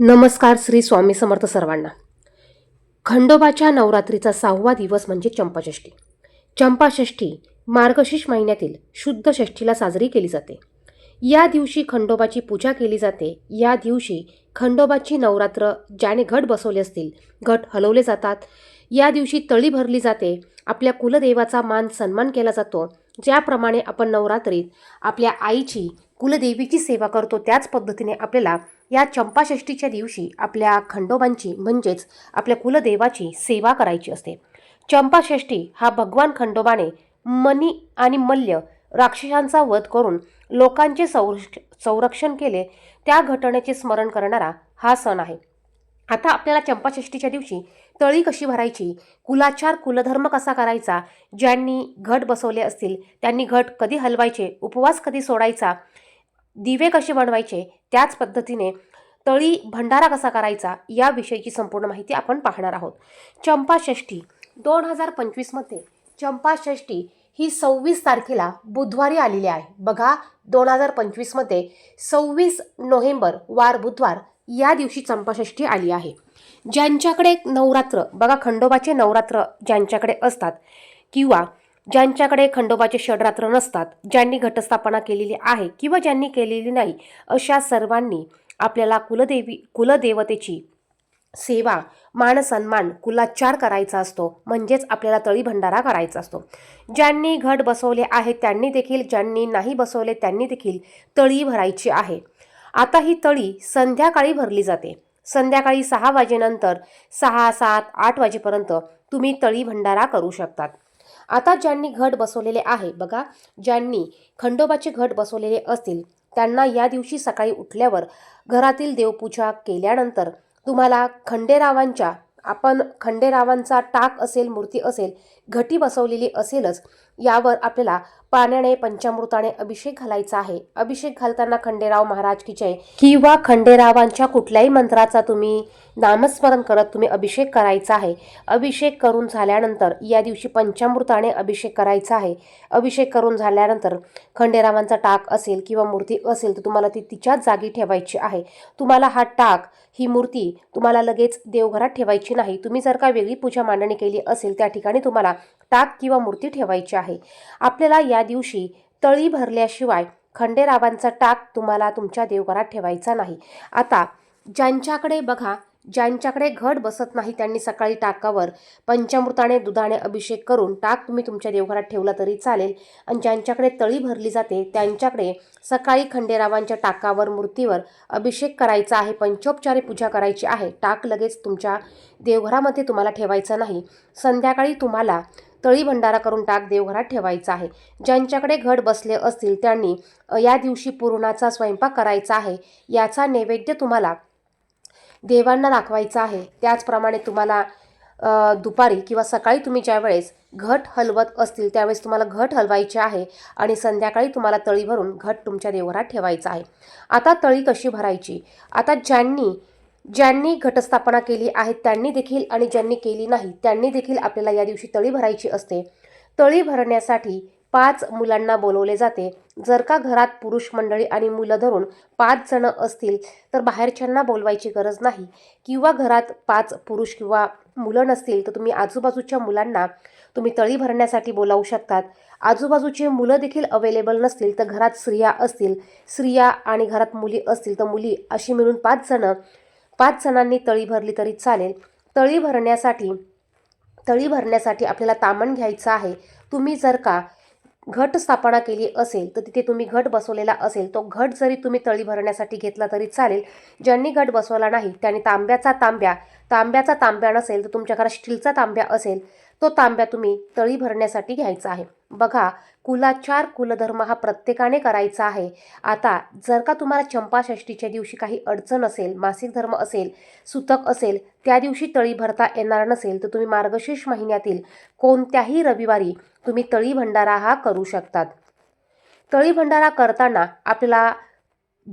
नमस्कार श्री स्वामी समर्थ सर्वांना. खंडोबाच्या नवरात्रीचा सहावा दिवस म्हणजे चंपाषष्ठी. चंपाषष्ठी मार्गशीर्ष महिन्यातील शुद्ध षष्ठीला साजरी केली जाते. या दिवशी खंडोबाची पूजा केली जाते. या दिवशी खंडोबाची नवरात्र ज्याने घट बसवले असतील घट हलवले जातात. या दिवशी तळी भरली जाते. आपल्या कुलदेवाचा मान सन्मान केला जातो. ज्याप्रमाणे आपण नवरात्रीत आपल्या आईची कुलदेवीची सेवा करतो त्याच पद्धतीने आपल्याला या चंपाषष्ठीच्या दिवशी आपल्या खंडोबांची म्हणजेच आपल्या कुलदेवाची सेवा करायची असते. चंपाषष्ठी हा भगवान खंडोबाने मनी आणि मल्य राक्षसांचा वध करून लोकांचे संरक्ष संरक्षण केले त्या घटनेचे स्मरण करणारा हा सण आहे. आता आपल्याला चंपाषष्ठीच्या दिवशी तळी कशी भरायची कुलाचार कुलधर्म कसा करायचा ज्यांनी घट बसवले असतील त्यांनी घट कधी हलवायचे उपवास कधी सोडायचा दिवे कसे बनवायचे त्याच पद्धतीने तळी भंडारा कसा करायचा याविषयीची संपूर्ण माहिती आपण पाहणार आहोत. चंपाषष्ठी दोन हजार पंचवीसमध्ये चंपाषष्ठी ही सव्वीस तारखेला बुधवारी आलेली आहे. बघा दोन हजार पंचवीसमध्ये सव्वीस नोव्हेंबर वार बुधवार या दिवशी चंपाषष्ठी आली आहे. ज्यांच्याकडे नवरात्र बघा खंडोबाचे नवरात्र ज्यांच्याकडे असतात किंवा ज्यांच्याकडे खंडोबाचे षडरात्र नसतात ज्यांनी घटस्थापना केलेली आहे किंवा ज्यांनी केलेली नाही अशा सर्वांनी आपल्याला कुलदेवी कुलदेवतेची सेवा मान सन्मान कुलाचार करायचा असतो. म्हणजेच आपल्याला तळी भंडारा करायचा असतो. ज्यांनी घट बसवले आहेत त्यांनी देखील ज्यांनी नाही बसवले त्यांनी देखील तळी भरायची आहे. आता ही तळी संध्याकाळी भरली जाते. संध्याकाळी सहा वाजेनंतर सहा सात आठ वाजेपर्यंत तुम्ही तळी भंडारा करू शकतात. आता ज्यांनी घट बसवलेले आहे बघा ज्यांनी खंडोबाचे घट बसवलेले असतील त्यांना या दिवशी सकाळी उठल्यावर घरातील देवपूजा केल्यानंतर तुम्हाला खंडेरावांच्या आपण खंडेरावांचा टाक असेल मूर्ती असेल घटी बसवलेली असेलच यावर आपल्याला पाण्याने पंचामृताने अभिषेक घालायचा आहे. अभिषेक घालताना खंडेराव महाराज की जय. किंवा खंडेरावांच्या कुठल्याही मंत्राचा तुम्ही नामस्मरण करत तुम्ही अभिषेक करायचा आहे. अभिषेक करून झाल्यानंतर या दिवशी पंचामृताने अभिषेक करायचा आहे. अभिषेक करून झाल्यानंतर खंडेरावांचा टाक असेल किंवा मूर्ती असेल तर तुम्हाला ती तिच्याच जागी ठेवायची आहे. तुम्हाला हा टाक ही मूर्ती तुम्हाला लगेच देवघरात ठेवायची नाही. तुम्ही जर का वेगळी पूजा मांडणी केली असेल त्या ठिकाणी तुम्हाला टाक किंवा मूर्ती ठेवायची आहे. आपल्याला या दिवशी तळी भरल्याशिवाय खंडेरावांचा टाक तुम्हाला तुमच्या देवघरात ठेवायचा नाही. आता ज्यांच्याकडे बघा ज्यांच्याकडे घट बसत नाही त्यांनी सकाळी टाकावर पंचामृताने दुधाने अभिषेक करून टाक तुम्ही तुमच्या देवघरात ठेवला तरी चालेल. आणि ज्यांच्याकडे तळी भरली जाते त्यांच्याकडे सकाळी खंडेरावांच्या टाकावर मूर्तीवर अभिषेक करायचा आहे पंचोपचारी पूजा करायची आहे. टाक लगेच तुमच्या देवघरामध्ये तुम्हाला ठेवायचा नाही. संध्याकाळी तुम्हाला तळी भंडारा करून टाक देवघरात ठेवायचा आहे. ज्यांच्याकडे घट बसले असतील त्यांनी या दिवशी पुरणाचा स्वयंपाक करायचा आहे. याचा नैवेद्य तुम्हाला देवांना दाखवायचा आहे. त्याचप्रमाणे तुम्हाला दुपारी किंवा सकाळी तुम्ही ज्यावेळेस घट हलवत असतील त्यावेळेस तुम्हाला घट हलवायचे आहे आणि संध्याकाळी तुम्हाला तळी भरून घट तुमच्या देवघरात ठेवायचा आहे. आता तळी कशी भरायची? आता ज्यांनी ज्यांनी घटस्थापना केली आहे त्यांनी देखील आणि ज्यांनी केली नाही त्यांनी देखील आपल्याला या दिवशी तळी भरायची असते. तळी भरण्यासाठी पाच मुलांना बोलवले जाते. जर का घरात पुरुष मंडळी आणि मुलं धरून पाच जणं असतील तर बाहेरच्यांना बोलवायची गरज नाही. किंवा घरात पाच पुरुष किंवा मुलं नसतील तर तुम्ही आजूबाजूच्या मुलांना तुम्ही तळी भरण्यासाठी बोलावू शकतात. आजूबाजूची मुलं देखील अवेलेबल नसतील तर घरात स्त्रिया असतील. स्त्रिया आणि घरात मुली असतील तर मुली अशी मिळून पाच जणं पाच जणांनी तळी भरली तरी चालेल. तळी भरण्यासाठी तळी भरण्यासाठी आपल्याला तामण घ्यायचं आहे. तुम्ही जर का घट स्थापना केली असेल तर तिथे तुम्ही घट बसवलेला असेल तो घट जरी तुम्ही तळी भरण्यासाठी घेतला तरी चालेल. ज्यांनी घट बसवला नाही त्यांनी तांब्याचा तांब्या तांब्याचा तांब्या नसेल तर तुमच्या घरात स्टीलचा तांब्या असेल तो तांब्या तुम्ही तळी भरण्यासाठी घ्यायचा आहे. बघा कुलाचार कुलधर्म हा प्रत्येकाने करायचा आहे. आता जर का तुम्हाला चंपाषष्ठीच्या दिवशी काही अडचण असेल मासिक धर्म असेल सुतक असेल त्या दिवशी तळी भरता येणार नसेल तर तुम्ही मार्गशीर्ष महिन्यातील कोणत्याही रविवारी तुम्ही तळी भंडारा हा करू शकतात. तळी भंडारा करताना आपल्याला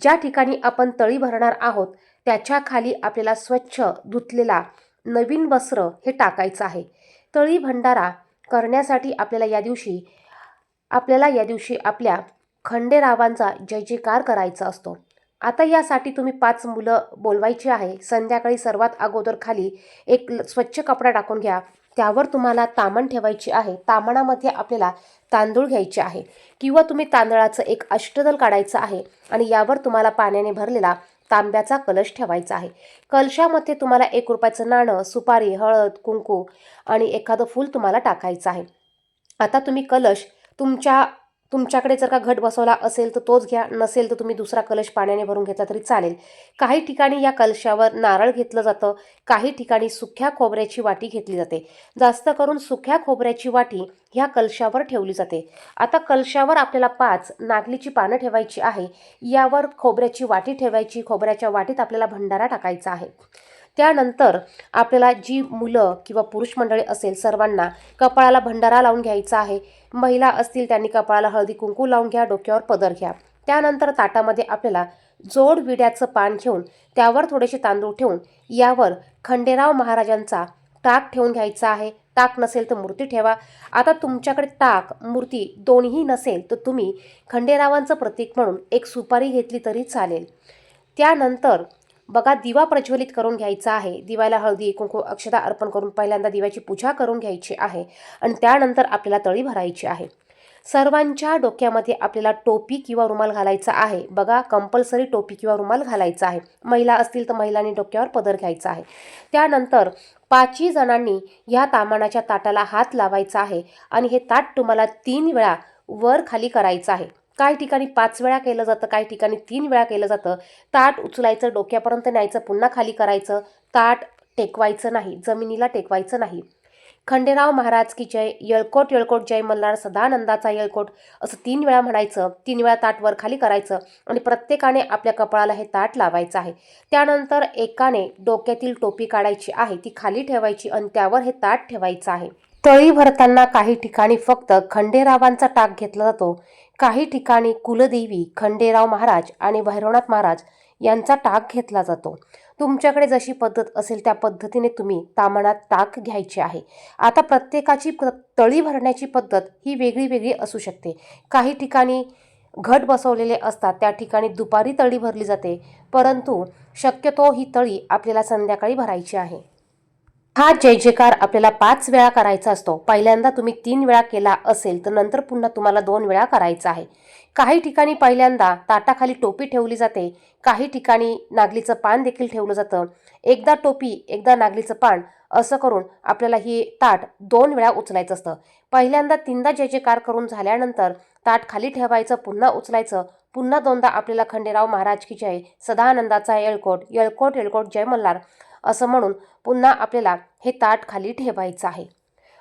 ज्या ठिकाणी आपण तळी भरणार आहोत त्याच्याखाली आपल्याला स्वच्छ धुतलेला नवीन वस्त्र हे टाकायचं आहे. तळी भंडारा करण्यासाठी आपल्याला या दिवशी आपल्याला या दिवशी आपल्या खंडेरावांचा जय जयकार करायचा असतो. आता यासाठी तुम्ही पाच मुलं बोलवायची आहे. संध्याकाळी सर्वात अगोदर खाली एक ल- स्वच्छ कपडा टाकून घ्या. त्यावर तुम्हाला तामण ठेवायची आहे. तामणामध्ये आपल्याला तांदूळ घ्यायचे आहे. किंवा तुम्ही तांदळाचं एक अष्टदल काढायचं आहे आणि यावर तुम्हाला पाण्याने भरलेला तांब्याचा कलश ठेवायचा आहे. कलशामध्ये तुम्हाला एक रुपयाचं नाणं सुपारी हळद कुंकू आणि एखादं फूल तुम्हाला टाकायचं आहे. आता तुम्ही कलश तुमच्या तुमच्याकडे जर का घट बसवला असेल तर तोच घ्या नसेल तर तुम्ही दुसरा कलश पाण्याने भरून घेतला तरी चालेल. काही ठिकाणी या कलशावर नारळ घेतलं जातं काही ठिकाणी सुक्या खोबऱ्याची वाटी घेतली जाते. जास्त करून सुक्या खोबऱ्याची वाटी ह्या कलशावर ठेवली जाते. आता कलशावर आपल्याला पाच नागलीची पानं ठेवायची आहे यावर खोबऱ्याची वाटी ठेवायची खोबऱ्याच्या वाटीत आपल्याला भंडारा टाकायचा आहे. त्यानंतर आपल्याला जी मुलं किंवा पुरुष मंडळी असेल सर्वांना कपाळाला भंडारा लावून घ्यायचा आहे महिला असतील त्यांनी कपाळाला हळदी कुंकू लावून घ्या डोक्यावर पदर घ्या. त्यानंतर ताटामध्ये आपल्याला जोड विड्याचं पान घेऊन त्यावर थोडेसे तांदूळ ठेवून यावर खंडेराव महाराजांचा ताक ठेवून घ्यायचा आहे. ताक नसेल तर मूर्ती ठेवा. आता तुमच्याकडे ताक मूर्ती दोन्ही नसेल तर तुम्ही खंडेरावांचं प्रतीक म्हणून एक सुपारी घेतली तरी चालेल. त्यानंतर बघा दिवा प्रज्वलित करून घ्यायचा आहे. दिव्याला हळदी कुंकू अक्षता अर्पण करून पहिल्यांदा दिव्याची पूजा करून घ्यायची आहे आणि त्यानंतर आपल्याला तळी भरायची आहे. सर्वांच्या डोक्यामध्ये आपल्याला टोपी किंवा रुमाल घालायचा आहे. बघा कंपल्सरी टोपी किंवा रुमाल घालायचा आहे. महिला असतील तर महिलांनी डोक्यावर पदर घ्यायचा आहे. त्यानंतर पाचही जणांनी ह्या तामानाच्या ताटाला हात लावायचा आहे आणि हे ताट तुम्हाला तीन वेळा वर खाली करायचं आहे. काही ठिकाणी पाच वेळा केलं जातं काही ठिकाणी तीन वेळा केलं जातं ताट उचलायचं डोक्यापर्यंत न्यायचं पुन्हा खाली करायचं ताट टेकवायचं नाही जमिनीला टेकवायचं नाही. खंडेराव महाराज की जय येळकोट येळकोट जय मल्हार सदानंदाचा येळकोट असं तीन वेळा म्हणायचं तीन वेळा ताट वर खाली करायचं आणि प्रत्येकाने आपल्या कपाळाला हे ताट लावायचं आहे. त्यानंतर एकाने डोक्यातील टोपी काढायची आहे ती खाली ठेवायची आणि त्यावर हे ताट ठेवायचं आहे. तळी भरताना काही ठिकाणी फक्त खंडेरावांचा टाक घेतला जातो. काही ठिकाणी कुलदेवी खंडेराव महाराज आणि भैरवनाथ महाराज यांचा टाक घेतला जातो. तुमच्याकडे जशी पद्धत असेल त्या पद्धतीने तुम्ही तामणात टाक घ्यायचे आहे. आता प्रत्येकाची प- तळी भरण्याची पद्धत ही वेगळी वेगळी असू शकते. काही ठिकाणी घट बसवलेले असतात त्या ठिकाणी दुपारी तळी भरली जाते परंतु शक्यतो ही तळी आपल्याला संध्याकाळी भरायची आहे. हा जय जयकार आपल्याला पाच वेळा करायचा असतो. पहिल्यांदा तुम्ही तीन वेळा केला असेल तर नंतर पुन्हा तुम्हाला दोन वेळा करायचा आहे. काही ठिकाणी पहिल्यांदा ताटाखाली टोपी ठेवली जाते. काही ठिकाणी नागलीचं पान देखील ठेवलं जातं. एकदा टोपी एकदा नागलीचं पान असं करून आपल्याला ही ताट दोन वेळा उचलायचं असतं. पहिल्यांदा तीनदा जय जयकार करून झाल्यानंतर ताट खाली ठेवायचं पुन्हा उचलायचं. पुन्हा दोनदा आपल्याला खंडेराव महाराज की जय सदानंदाचा येळकोट येळकोट येळकोट जय मल्हार असं म्हणून पुन्हा आपल्याला हे ताट खाली ठेवायचं आहे.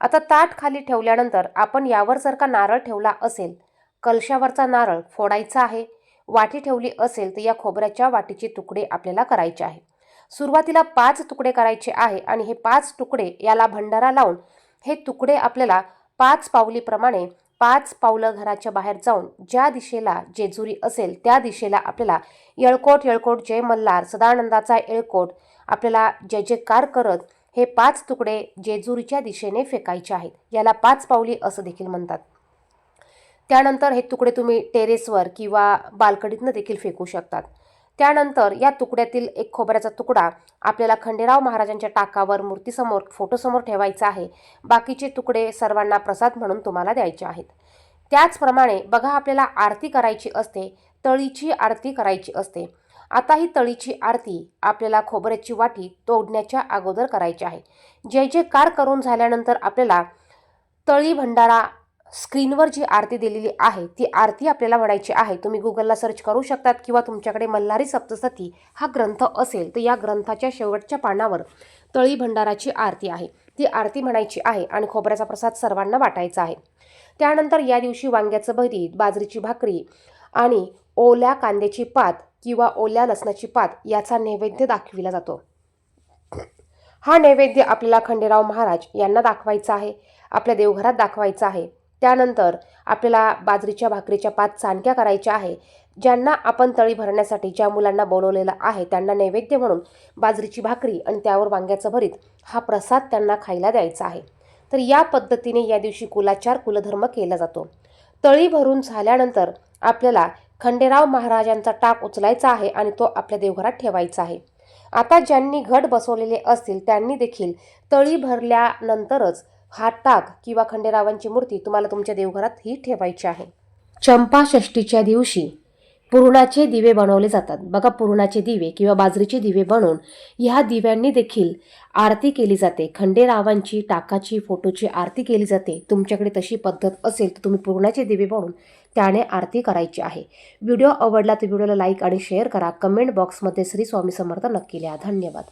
आता ताट खाली ठेवल्यानंतर आपण यावर जर का नारळ ठेवला असेल कलशावरचा नारळ फोडायचा आहे वाटी ठेवली असेल तर या खोबऱ्याच्या वाटीचे तुकडे आपल्याला करायचे आहे. सुरुवातीला पाच तुकडे करायचे आहे आणि हे पाच तुकडे याला भंडारा लावून हे तुकडे आपल्याला पाच पावलीप्रमाणे पाच पावलं घराच्या बाहेर जाऊन ज्या दिशेला जेजुरी असेल त्या दिशेला आपल्याला येळकोट येळकोट जय मल्हार सदानंदाचा येळकोट आपल्याला जय जयकार करत हे पाच तुकडे जेजुरीच्या दिशेने फेकायचे आहेत. याला पाच पावली असं देखील म्हणतात. त्यानंतर हे तुकडे तुम्ही टेरेसवर किंवा बालकडीतनं देखील फेकू शकतात. त्यानंतर या तुकड्यातील एक खोबऱ्याचा तुकडा आपल्याला खंडेराव महाराजांच्या टाकावर मूर्तीसमोर फोटोसमोर ठेवायचा आहे. बाकीचे तुकडे सर्वांना प्रसाद म्हणून तुम्हाला द्यायचे आहेत. त्याचप्रमाणे बघा आपल्याला आरती करायची असते तळीची आरती करायची असते. आता ही तळीची आरती आपल्याला खोबऱ्याची वाटी तोडण्याच्या अगोदर करायची आहे. जे जे कार करून झाल्यानंतर आपल्याला तळी भंडारा स्क्रीनवर जी आरती दिलेली आहे ती आरती आपल्याला म्हणायची आहे. तुम्ही गुगलला सर्च करू शकतात किंवा तुमच्याकडे मल्हारी सप्तसती हा ग्रंथ असेल तर या ग्रंथाच्या शेवटच्या पानावर तळी भंडाराची आरती आहे. ती आरती म्हणायची आहे आणि खोबऱ्याचा प्रसाद सर्वांना वाटायचा आहे. त्यानंतर या दिवशी वांग्याचं भरीत बाजरीची भाकरी आणि ओल्या कांद्याची पात किंवा ओल्या लसणाची पात याचा नैवेद्य दाखविला जातो. हा नैवेद्य आपल्याला खंडेराव महाराज यांना दाखवायचा आहे आपल्या देवघरात दाखवायचा आहे. त्यानंतर आपल्याला बाजरीच्या भाकरीच्या पाच चाणक्या करायच्या आहे ज्यांना आपण तळी भरण्यासाठी ज्या मुलांना बोलवलेलं आहे त्यांना नैवेद्य म्हणून बाजरीची भाकरी आणि त्यावर वांग्याचं भरीत हा प्रसाद त्यांना खायला द्यायचा आहे. तर या पद्धतीने या दिवशी कुलाचार कुलधर्म केला जातो. तळी भरून झाल्यानंतर आपल्याला खंडेराव महाराजांचा टाक उचलायचा आहे आणि तो आपल्या देवघरात ठेवायचा आहे. आता ज्यांनी घट बसवलेले असतील त्यांनी देखील तळी भरल्यानंतरच हा टाक किंवा खंडेरावांची मूर्ती तुम्हाला तुमच्या देवघरात ही ठेवायची आहे. चंपा षष्टीच्या दिवशी पुरणाचे दिवे बनवले जातात. बघा पुरणाचे दिवे किंवा बाजरीचे दिवे बनवून ह्या दिव्यांनी देखील आरती केली जाते. खंडेरावांची टाकाची फोटोची आरती केली जाते. तुमच्याकडे तशी पद्धत असेल तर तुम्ही पुरणाचे दिवे बनवून त्याने आरती करायची आहे. व्हिडिओ आवडला तर व्हिडिओला लाईक आणि शेअर करा. कमेंट बॉक्समध्ये श्री स्वामी समर्थ नक्की लिहा. धन्यवाद.